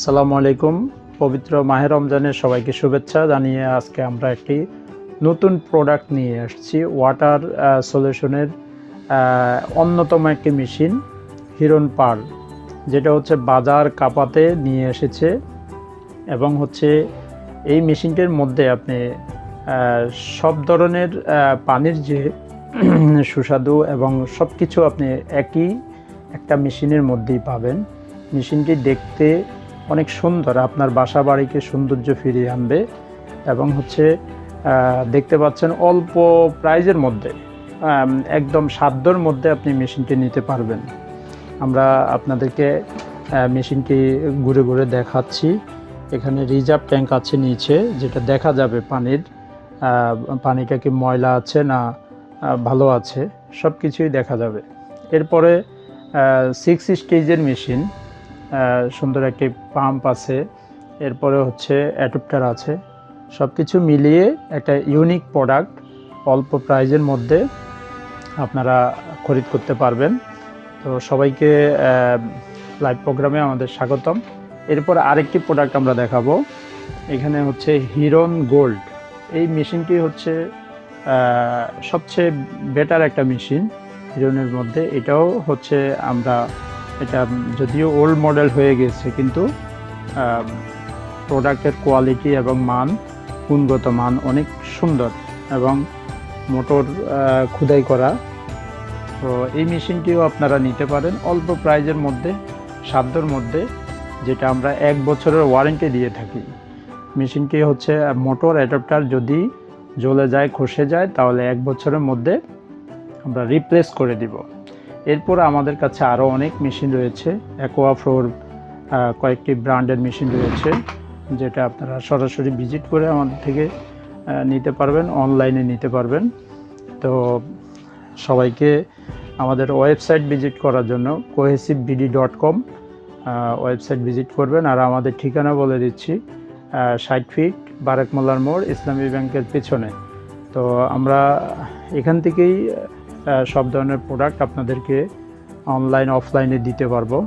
আসসালামু আলাইকুম। পবিত্র মাহে রমজানের সবাইকে শুভেচ্ছা জানিয়ে আজকে আমরা একটি নতুন প্রোডাক্ট নিয়ে আসছি। ওয়াটার সলিউশনের অন্যতম একটি মেশিন হিরন পার যেটা হচ্ছে বাজার কাপাতে নিয়ে এসেছে এবং হচ্ছে এই মেশিনটির মধ্যে আপনি সব ধরনের পানির যে সুস্বাদু এবং সব কিছু আপনি একই একটা মেশিনের মধ্যেই পাবেন। মেশিনটি দেখতে অনেক সুন্দর, আপনার বাসা বাড়িকে সৌন্দর্য ফিরিয়ে আনবে এবং হচ্ছে দেখতে পাচ্ছেন অল্প প্রাইজের মধ্যে একদম সাধ্যর মধ্যে আপনি মেশিনটি নিতে পারবেন। আমরা আপনাদেরকে মেশিনটি ঘুরে ঘুরে দেখাচ্ছি। এখানে রিজার্ভ ট্যাঙ্ক আছে নিচে, যেটা দেখা যাবে পানির পানিটা কি ময়লা আছে না ভালো আছে সব কিছুই দেখা যাবে। এরপরে সিক্স স্টেজের মেশিন। সুন্দর একটি পাম্প আছে। এরপরে হচ্ছে অ্যাডপ্টার আছে। সব কিছু মিলিয়ে একটা ইউনিক প্রোডাক্ট অল্প প্রাইজের মধ্যে আপনারা খরিদ করতে পারবেন। তো সবাইকে লাইভ প্রোগ্রামে আমাদের স্বাগতম। এরপর আরেকটি প্রোডাক্ট আমরা দেখাবো। এখানে হচ্ছে হিরন গোল্ড এই মেশিনটি হচ্ছে সবচেয়ে বেটার একটা মেশিন হিরনের মধ্যে। এটাও হচ্ছে আমরা এটা যদিও ওল্ড মডেল হয়ে গেছে, কিন্তু প্রোডাক্টের কোয়ালিটি এবং মান, গুণগত মান অনেক সুন্দর এবং মোটর খোদাই করা। তো এই মেশিনটিও আপনারা নিতে পারেন অল্প প্রাইজের মধ্যে, সাধ্যর মধ্যে, যেটা আমরা এক বছরের ওয়ারেন্টি দিয়ে থাকি। মেশিনটি হচ্ছে মোটর অ্যাডাপ্টার যদি জ্বলে যায়, খসে যায়, তাহলে এক বছরের মধ্যে আমরা রিপ্লেস করে দিব। এরপর আমাদের কাছে আরও অনেক মেশিন রয়েছে। অ্যাকোয়া ফ্লোর কয়েকটি ব্র্যান্ডের মেশিন রয়েছে, যেটা আপনারা সরাসরি ভিজিট করে আমাদের থেকে নিতে পারবেন, অনলাইনে নিতে পারবেন। তো সবাইকে আমাদের ওয়েবসাইট ভিজিট করার জন্য cohesive BD dot com website visit করবেন। আর আমাদের ঠিকানা বলে দিচ্ছি ষাট ফিট বারেক মোল্লার মোড় ইসলামী ব্যাংকের পেছনে। তো আমরা এখান থেকেই সব ধরনের প্রোডাক্ট আপনাদেরকে অনলাইন অফলাইনে দিতে পারব।